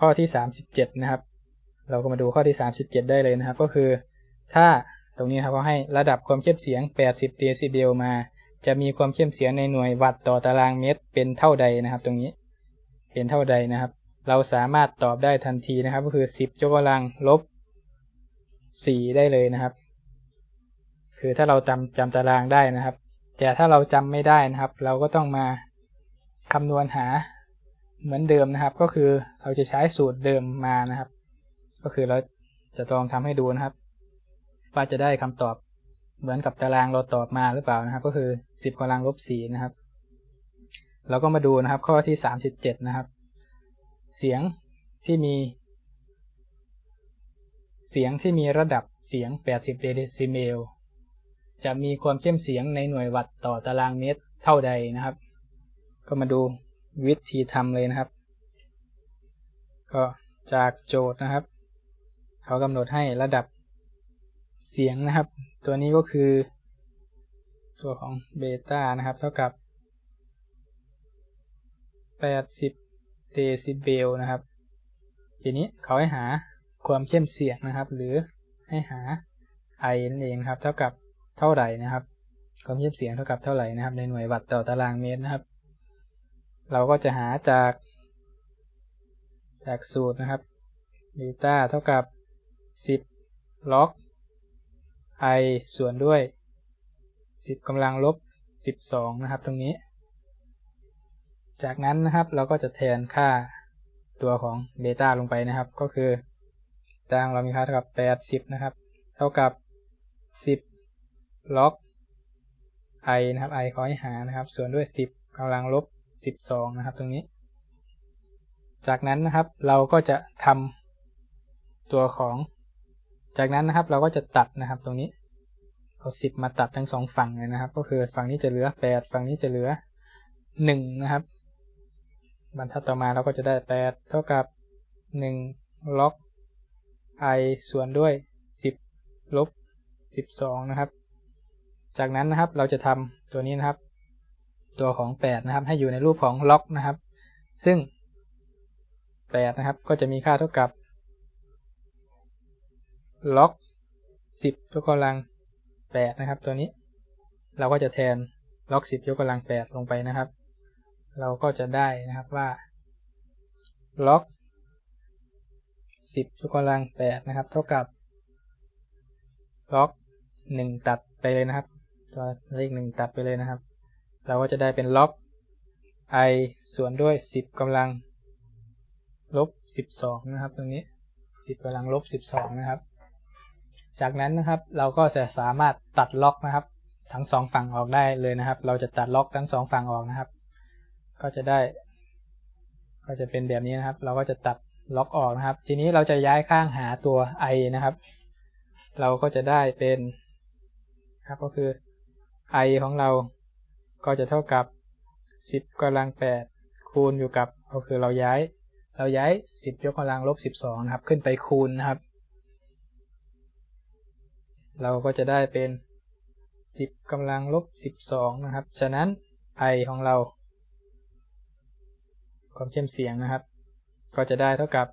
ข้อที่ 37 นะครับ เราก็มาดูข้อที่ 37 ได้เลยนะครับ ก็คือ ถ้าตรงนี้ครับเขาให้ระดับความเข้มเสียง 80 เดซิเบลมา จะมีความเข้มเสียงในหน่วยวัตต์ต่อตารางเมตร เป็นเท่าใดนะครับ ตรงนี้ เป็นเท่าใดนะครับ เราสามารถตอบได้ทันทีนะครับ ก็คือ 10ยกกำลังลบ 4 ได้เลยนะครับ คือถ้าเราจำจำตารางได้นะครับ แต่ถ้าเราจำไม่ได้นะครับ เราก็ต้องมาคำนวณหา เหมือนเดิมนะครับ ก็คือเราจะใช้สูตรเดิมมานะครับ ก็คือเราจะลองทำให้ดูนะครับ ว่าจะได้คำตอบเหมือนกับตารางเราตอบมาหรือเปล่านะครับ ก็คือ 10กำลังลบ4นะครับ เราก็มาดูนะครับ ข้อที่ 37 นะครับ เสียงที่มี เสียงที่มีระดับเสียง 80 เดซิเมลจะมีความเข้มเสียงในหน่วยวัตต์ต่อตารางเมตรเท่าใดนะครับ ก็มาดู วิธีทำเลยนะครับ ก็จากโจทย์นะครับ เขากำหนดให้ระดับเสียงนะครับ ตัวนี้ก็คือ ตัวของเบต้านะครับ เท่ากับ 80 เดซิเบลนะครับ ทีนี้เขาให้หาความเข้มเสียงนะครับ หรือให้หา I นั่นเองครับ เท่ากับเท่าไหร่นะครับ ความเข้มเสียงเท่ากับเท่าไหร่นะครับ ในหน่วยวัตต์ต่อตารางเมตรนะครับ เราก็จะหาจากจากสูตรนะครับเบต้าเท่ากับ 10 ล็อก i ส่วนด้วย 10กำลังลบ 12 นะครับ ตรงนี้ จากนั้นนะครับเราก็จะแทนค่าตัวของเบต้าลงไปนะครับ ก็คือตารางเรามีค่าเท่ากับ 80 นะครับ เท่ากับ 10 ล็อก i นะครับ i ขอให้หานะครับ ส่วนด้วย 10กำลังลบ 12 นะครับ ตรงนี้ จากนั้นนะครับเราก็จะทำตัวของ จากนั้นนะครับเราก็จะตัดนะครับตรงนี้ เอา 10 มาตัดทั้งสองฝั่งเลยนะครับ ก็คือฝั่งนี้จะเหลือ 8 ฝั่งนี้จะเหลือ 1 นะครับ บรรทัดต่อมาเราก็จะได้ 8 เท่ากับ 1 ล็อก i ส่วนด้วย 10 ลบ 12 นะครับ จากนั้นนะครับเราจะทำตัวนี้นะครับ ตัวของ 8 นะครับ ให้อยู่ในรูปของล็อกนะครับ ซึ่ง 8 นะครับ ก็จะมีค่าเท่ากับล็อก 10 ยกกำลัง 8 นะครับ ตัวนี้ เราก็จะแทนล็อก 10 ยกกำลัง 8 ลงไปนะครับ เราก็จะได้นะครับว่าล็อก 10 ยกกำลัง 8 นะครับ เท่ากับล็อก 1 ตัดไปเลยนะครับ ตัวเลข 1 ตัดไปเลยนะครับ เราก็จะได้เป็นล็อก i ส่วนด้วย 10กำลังลบ 12 นะครับ ตรงนี้ 10กำลังลบ 12 นะครับ จากนั้นนะครับเราก็จะสามารถตัดล็อกนะครับ ทั้งสองฝั่งออกได้เลยนะครับ เราจะตัดล็อกทั้งสองฝั่งออกนะครับ ก็จะได้ ก็จะเป็นแบบนี้นะครับ เราก็จะตัดล็อกออกนะครับ ทีนี้เราจะย้ายข้างหาตัว i นะครับ เราก็จะได้เป็นครับก็คือ i ของเรา ก็จะเท่ากับ 10กำลัง 8 คูณอยู่กับก็คือเราย้าย เราย้าย 10 ยกกำลังลบ 12 นะครับ ขึ้นไปคูณนะครับ เราก็จะได้เป็น 10กำลังลบ 12 นะครับ ฉะนั้น i ของเรา ความเข้มเสียงนะครับ ก็จะได้เท่ากับ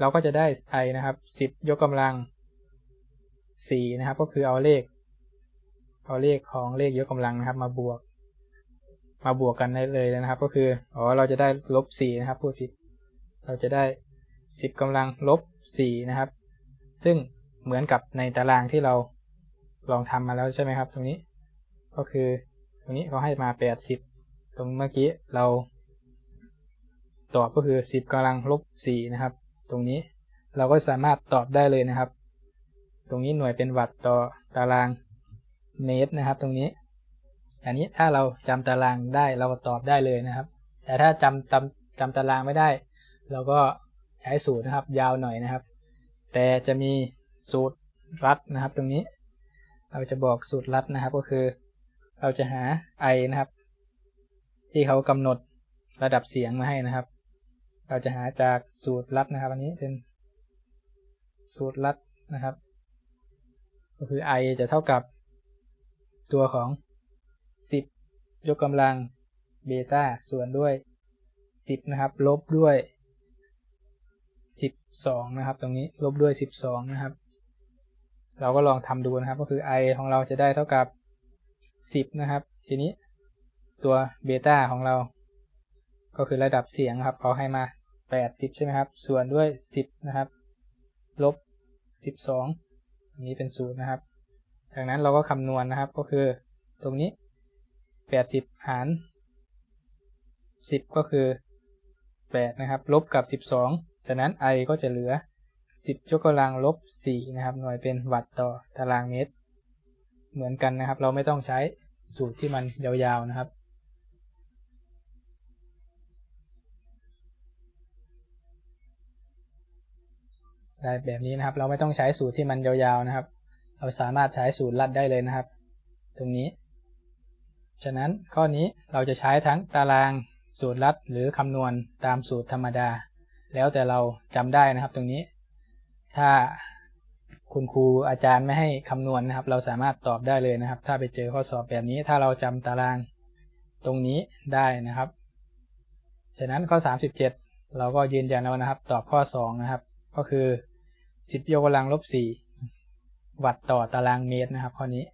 เราก็จะได้ i นะครับ 10 ยกกำลัง 4 นะครับ ก็คือเอาเลขเอาเลขของเลขยกกำลังนะครับมาบวก มาบวกกันได้เลยนะครับ ก็คืออ๋อเราจะได้ลบ4นะครับพูดผิด เราจะได้10กำลังลบ4นะครับ ซึ่งเหมือนกับในตารางที่เราลองทำมาแล้วใช่ไหมครับ ตรงนี้ ก็คือตรงนี้เขาให้มา80ตรงเมื่อกี้เราตอบก็คือ10กำลังลบ4นะครับ ตรงนี้เราก็สามารถตอบได้เลยนะครับ ตรงนี้หน่วยเป็นวัตต์ต่อตารางเมตรนะครับ ตรงนี้ อันนี้ถ้าเราจำตารางได้เราก็ตอบได้เลยนะครับ แต่ถ้าจำจำจำตารางไม่ได้ เราก็ใช้สูตรนะครับ ยาวหน่อยนะครับ แต่จะมีสูตรรัดนะครับ ตรงนี้ เราจะบอกสูตรรัดนะครับ ก็คือ เราจะหา i นะครับ ที่เขากำหนดระดับเสียงมาให้นะครับ เราจะหาจากสูตรลัดนะครับ อันนี้เป็นสูตรลัดนะครับ ก็คือ i จะเท่ากับตัวของ 10 ยกกำลังเบต้าส่วนด้วย 10 นะครับ ลบด้วย 12 นะครับ ตรงนี้ลบด้วย 12 นะครับ เราก็ลองทำดูนะครับ ก็คือ i ของเราจะได้เท่ากับ 10 นะครับ ทีนี้ตัวเบต้าของเรา ก็คือระดับเสียงครับเขาให้มา 80 ใช่ไหมครับ ส่วนด้วย 10 นะครับ ลบ 12 อันนี้เป็นศูนย์นะครับ จากนั้นเราก็คำนวณนะครับ ก็คือตรงนี้ 80หาร10ก็คือ8นะครับ ลบกับ12จากนั้น i ก็จะเหลือ10ยกกำลังลบ4นะครับ หน่วยเป็นวัตต์ต่อตารางเมตร เหมือนกันนะครับ เราไม่ต้องใช้สูตรที่มันยาวๆนะครับได้แบบนี้นะครับ เราไม่ต้องใช้สูตรที่มันยาวๆนะครับ เราสามารถใช้สูตรลัดได้เลยนะครับ ตรงนี้ ฉะนั้นข้อนี้เราจะใช้ทั้งตารางสูตรลัดหรือคำนวณตามสูตรธรรมดา แล้วแต่เราจำได้นะครับตรงนี้ ถ้าคุณครูอาจารย์ไม่ให้คำนวณนะครับ เราสามารถตอบได้เลยนะครับ ถ้าไปเจอข้อสอบแบบนี้ ถ้าเราจำตารางตรงนี้ได้นะครับ ฉะนั้นข้อ 37 เราก็ยืนยันแล้วนะครับ ตอบข้อ 2 นะครับ ก็คือ 10ยกกำลังลบ4วัตต์ต่อตารางเมตรนะครับข้อนี้